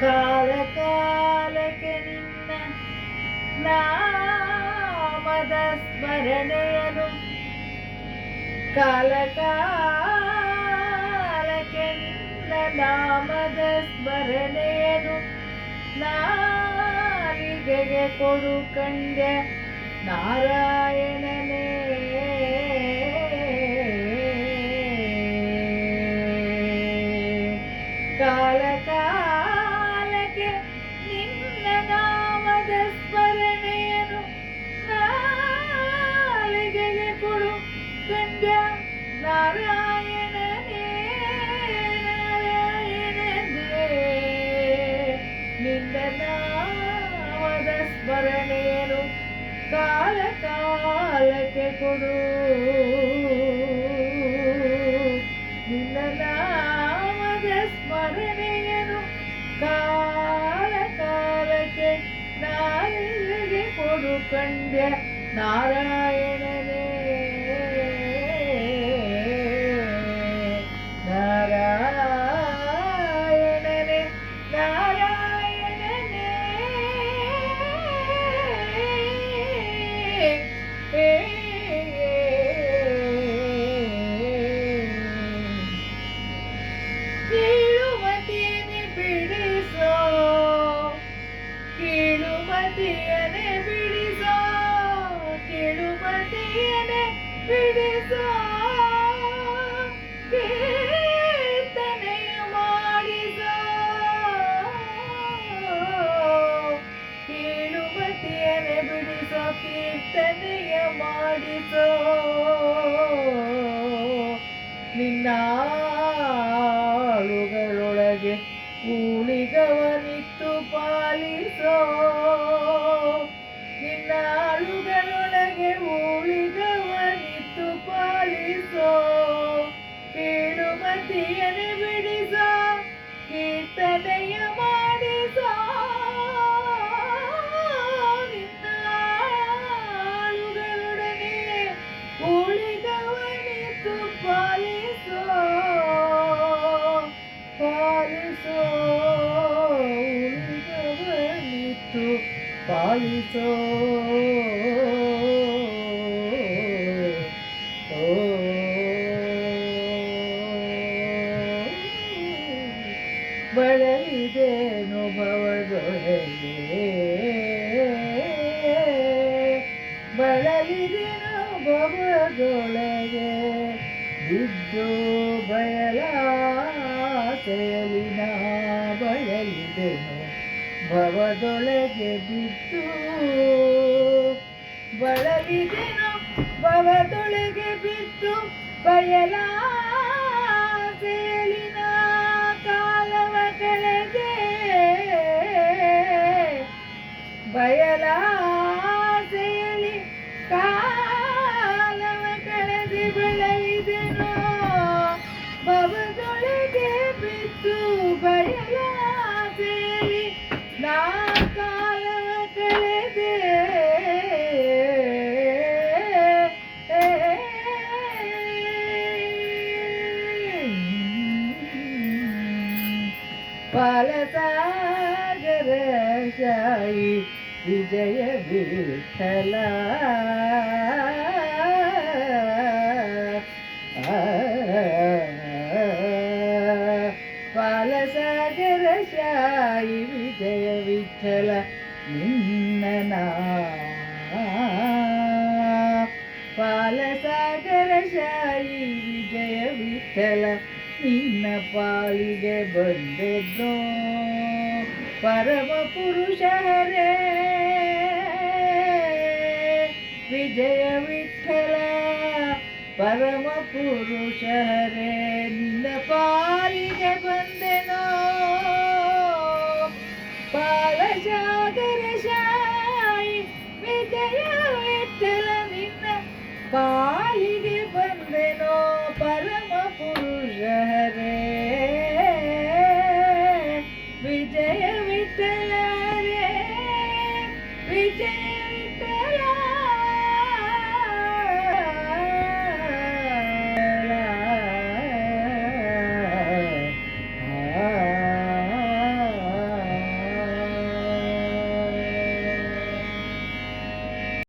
ಕಾಲ ಕಾಲಕ್ಕೆ ನಿನ್ನ ನಾಮದ ಸ್ಮರಣೆಯನು. ಕಾಲ ಕಾಲಕ್ಕೆ ನಿನ್ನ ನಾಮದ ಸ್ಮರಣೆಯನು. ನಾಲಿಗೆಗೆ ಕೊಡು ಕಂಡ್ಯ ನಾರಾಯಣನೇ. ಸ್ಮರಣೆಯನು ನಾಲಿಗೆಗೆ ಕೊಡು ಕಂಡ್ಯ ನಾರಾಯಣನೇ ನಾರಾಯಣನೇ ನಿನ್ನ ನಾಮದ ಸ್ಮರಣೆಯನು ಕಾಲ ಕಾಲಕ್ಕೆ ಕೊಡು ನಿನ್ನ ನಾಮದ ಸ್ಮರಣೆಯನು ಕಾಲ കണ്ട്യ നാരായണനേ. നാരായണനെ നാരായണനേ. ീഴുമതിന് പിടിസോ ನಿನ್ನ ಆಳುಗಳೊಳಗೆ ಕೂ ಪಾಲಿಸೋ ಬಳಲಿದೇನು ಭವದೊಳಗೆ? ಬಳಲಿದೇನು ಭವದೊಳಗೆ? ಬಿದ್ದು ಬಯಲ ಬಳಲಿದೆನು ಭವದೊಳಗೆ ಬಿದ್ದು ಬಳಲಿದೆನು ಭವದೊಳಗೆ ಬಿದ್ದು ಬಯಲಾಸೆಯಲಿನ പാലസാഗരശായി വിജയ വിഠല പാലസാഗരശായി വിജയ വിഠല നിന്ന പാലസാഗരശായി വിജയ വിഠല ನಿನ್ನ ಪಾಲಿಗೆ ಬಂದೆದ್ದೋ ಪರಮ ಪುರುಷರೇ ವಿಜಯ ವಿಠಲ ಪರಮ ಪುರುಷರೇ ನಿನ್ನ ಪಾಲಿಗೆ ಬಂದೆ day.